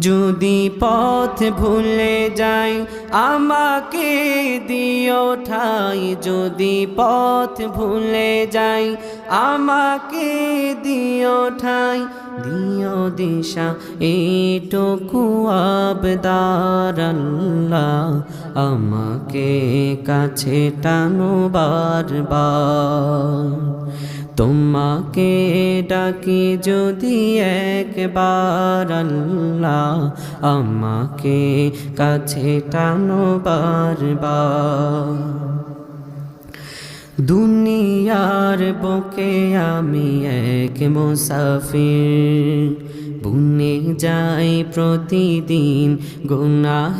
যদি পথ ভুলে যাই, আমাকে দিও ঠাই। যদি পথ ভুলে যাই, আমাকে দিও ঠাই। দিও দিশা এইটুকু আবদার আল্লাহ। আমাকে কাছে টানো বারবার। তোমাকে ডাকি যদি একবার আল্লাহ আমাকে কাছে টানো বারবার। দুনিয়ার বুকে আমি এক মুসাফির, বুনে যাই প্রতিদিন গুনাহ